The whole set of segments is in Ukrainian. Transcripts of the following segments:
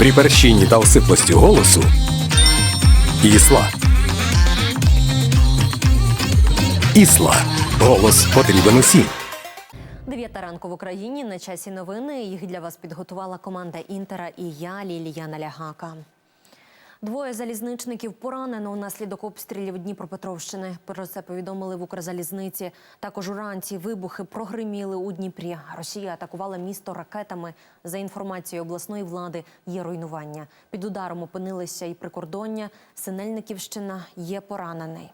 При перщині та осиплості голосу Ісла. Ісла. Голос потрібен усім. Дев'ята ранку в Україні на часі новини. Їх для вас підготувала команда Інтера і я, Лілія Налягака. Двоє залізничників поранено внаслідок обстрілів Дніпропетровщини. Про це повідомили в Укрзалізниці. Також уранці вибухи прогриміли у Дніпрі. Росія атакувала місто ракетами. За інформацією обласної влади, є руйнування. Під ударом опинилися і прикордоння. Синельниківщина є поранений.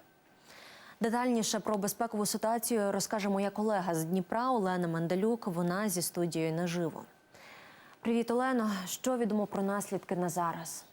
Детальніше про безпекову ситуацію розкаже моя колега з Дніпра Олена Мандалюк. Вона зі студією наживо. Привіт, Олено. Що відомо про наслідки на зараз?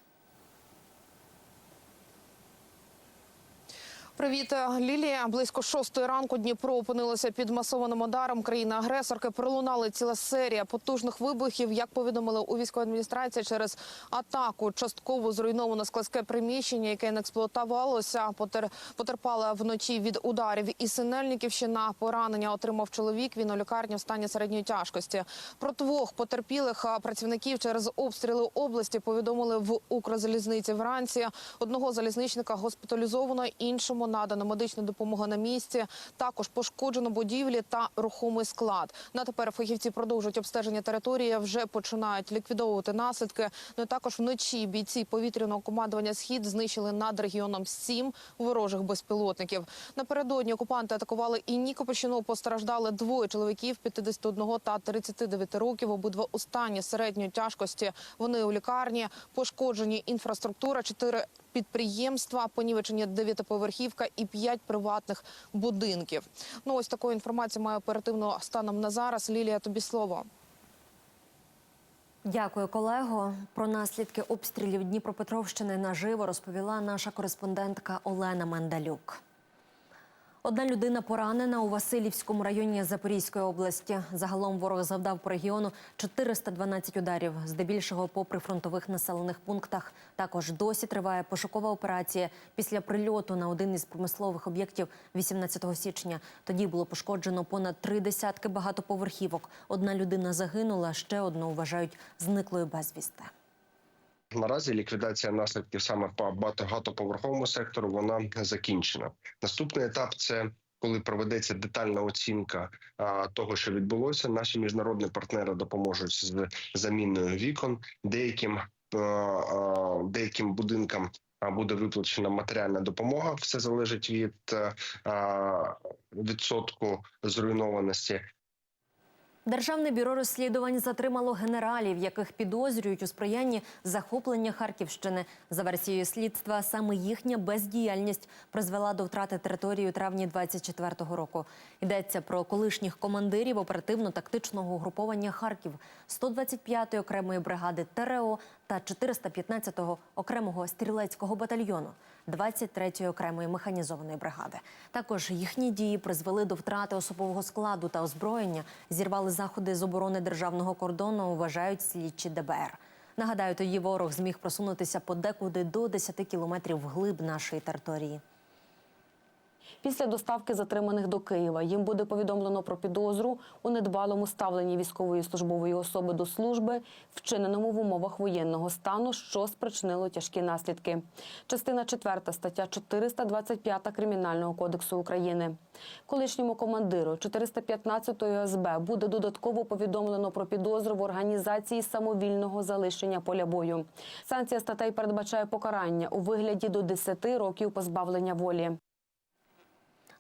Привіт, Лілія. Близько шостої ранку Дніпро опинилося під масованим ударом країни-агресорки. Пролунали ціла серія потужних вибухів. Як повідомили у військовій адміністрації, через атаку частково зруйновано складське приміщення, яке не експлуатувалося. Потер... Потерпала вночі від ударів і Синельниківщина. Поранення отримав чоловік. Він у лікарні в стані середньої тяжкості. Про двох потерпілих працівників через обстріли області повідомили в Укрзалізниці вранці. Одного залізничника госпіталізовано, іншому надана медична допомога на місці. Також пошкоджено будівлі та рухомий склад. На тепер фахівці продовжують обстеження території. Вже починають ліквідовувати наслідки. Ну також вночі бійці повітряного командування Схід знищили над регіоном сім ворожих безпілотників. Напередодні окупанти атакували і Нікопольщину. Постраждали двоє чоловіків 51 та 39 років. Обидва у стані середньої тяжкості. Вони у лікарні пошкоджені інфраструктура. Чотири підприємства, понівечення дев'ятиповерхівка і п'ять приватних будинків. Ну ось такої інформації має оперативно станом на зараз. Лілія, тобі слово. Дякую, колего. Про наслідки обстрілів Дніпропетровщини наживо розповіла наша кореспондентка Олена Мандалюк. Одна людина поранена у Васильівському районі Запорізької області. Загалом ворог завдав по регіону 412 ударів, здебільшого по прифронтових населених пунктах. Також досі триває пошукова операція після прильоту на один із промислових об'єктів 18 січня. Тоді було пошкоджено понад три десятки багатоповерхівок. Одна людина загинула, ще одну вважають зниклою безвісти. Наразі ліквідація наслідків саме по багатоповерховому сектору вона закінчена. Наступний етап це коли проведеться детальна оцінка а, того, що відбулося. Наші міжнародні партнери допоможуть з заміною вікон. Деяким а, а, деяким будинкам буде виплачена матеріальна допомога. Все залежить від а, відсотку зруйнованості. Державне бюро розслідувань затримало генералів, яких підозрюють у сприянні захоплення Харківщини. За версією слідства, саме їхня бездіяльність призвела до втрати території у травні 24-го року. Йдеться про колишніх командирів оперативно-тактичного угруповання Харків, 125-ї окремої бригади ТРО та 415-го окремого стрілецького батальйону. 23-ї окремої механізованої бригади. Також їхні дії призвели до втрати особового складу та озброєння, зірвали заходи з оборони державного кордону, вважають слідчі ДБР. Нагадаю, тоді ворог зміг просунутися подекуди до 10 кілометрів вглиб нашої території. Після доставки затриманих до Києва їм буде повідомлено про підозру у недбалому ставленні військової службової особи до служби, вчиненому в умовах воєнного стану, що спричинило тяжкі наслідки. Частина 4 стаття 425 Кримінального кодексу України. Колишньому командиру 415-ї СБ буде додатково повідомлено про підозру в організації самовільного залишення поля бою. Санкція статей передбачає покарання у вигляді до 10 років позбавлення волі.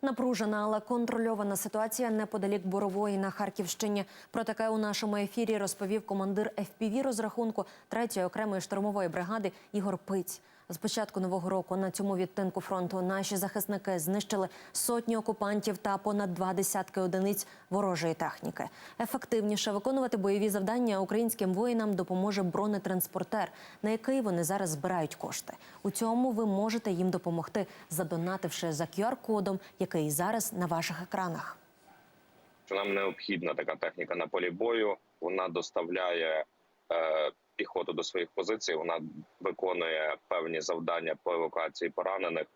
Напружена, але контрольована ситуація неподалік Борової на Харківщині. Про таке у нашому ефірі розповів командир ФПВ розрахунку 3-ї окремої штурмової бригади Ігор Пиць. З початку нового року на цьому відтинку фронту наші захисники знищили сотні окупантів та понад два десятки одиниць ворожої техніки. Ефективніше виконувати бойові завдання українським воїнам допоможе бронетранспортер, на який вони зараз збирають кошти. У цьому ви можете їм допомогти, задонативши за QR-кодом, який зараз на ваших екранах. нам необхідна така техніка на полі бою. Вона доставляє е, піхоту до своїх позицій. Вона виконує певні завдання по евакуації поранених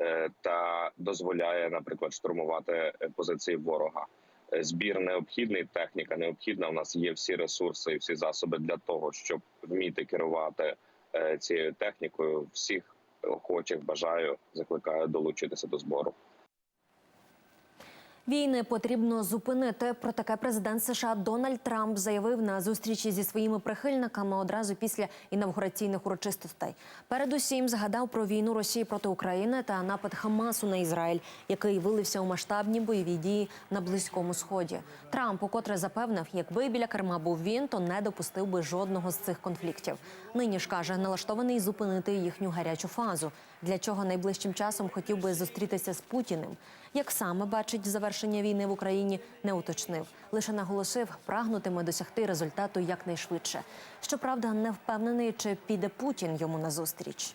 е, та дозволяє, наприклад, штурмувати е, позиції ворога. Е, Збір необхідний, техніка необхідна. У нас є всі ресурси і всі засоби для того, щоб вміти керувати цією технікою. Всіх охочих бажаю, закликаю долучитися до збору. Війни потрібно зупинити. Про таке президент США Дональд Трамп заявив на зустрічі зі своїми прихильниками одразу після інавгураційних урочистостей. Передусім згадав про війну Росії проти України та напад Хамасу на Ізраїль, який вилився у масштабні бойові дії на близькому сході. Трамп укотре запевнив, якби біля керма був він, то не допустив би жодного з цих конфліктів. Нині ж каже, налаштований зупинити їхню гарячу фазу. Для чого найближчим часом хотів би зустрітися з Путіним. Як саме бачить завершення війни в Україні, не уточнив. Лише наголосив, прагнутиме досягти результату якнайшвидше. Щоправда, не впевнений, чи піде Путін йому назустріч.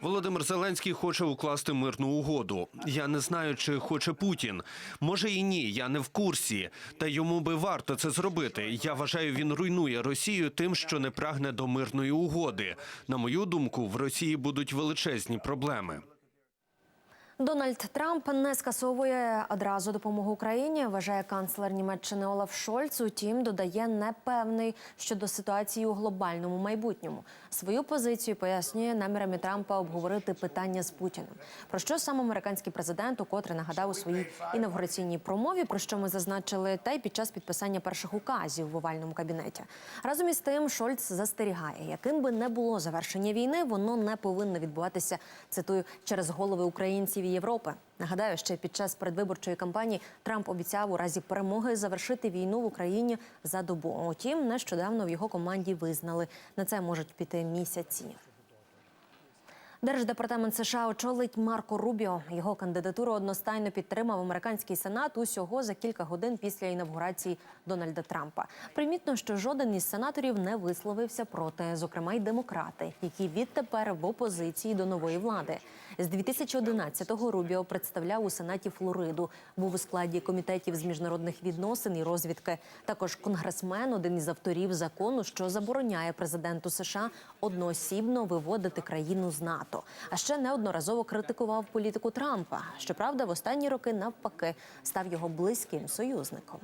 Володимир Зеленський хоче укласти мирну угоду. Я не знаю, чи хоче Путін. Може і ні, я не в курсі. Та йому би варто це зробити. Я вважаю, він руйнує Росію тим, що не прагне до мирної угоди. На мою думку, в Росії будуть величезні проблеми. Дональд Трамп не скасовує одразу допомогу Україні, вважає канцлер Німеччини Олаф Шольц. Утім, додає непевний щодо ситуації у глобальному майбутньому. Свою позицію пояснює намірами Трампа обговорити питання з Путіним. Про що сам американський президент укотре нагадав у своїй інавгураційній промові, про що ми зазначили, та й під час підписання перших указів в овальному кабінеті. Разом із тим, Шольц застерігає, яким би не було завершення війни, воно не повинно відбуватися. Цитую через голови українців і Європи. Нагадаю, ще під час передвиборчої кампанії Трамп обіцяв у разі перемоги завершити війну в Україні за добу. Утім, нещодавно в його команді визнали на це можуть піти місяці. Держдепартамент США очолить Марко Рубіо. Його кандидатуру одностайно підтримав американський сенат усього за кілька годин після інавгурації Дональда Трампа. Примітно, що жоден із сенаторів не висловився проти, зокрема й демократи, які відтепер в опозиції до нової влади. З 2011-го Рубіо представляв у сенаті Флориду. Був у складі комітетів з міжнародних відносин і розвідки. Також конгресмен, один із авторів закону, що забороняє президенту США одноосібно виводити країну з НАТО. А ще неодноразово критикував політику Трампа. Щоправда, в останні роки навпаки став його близьким союзником.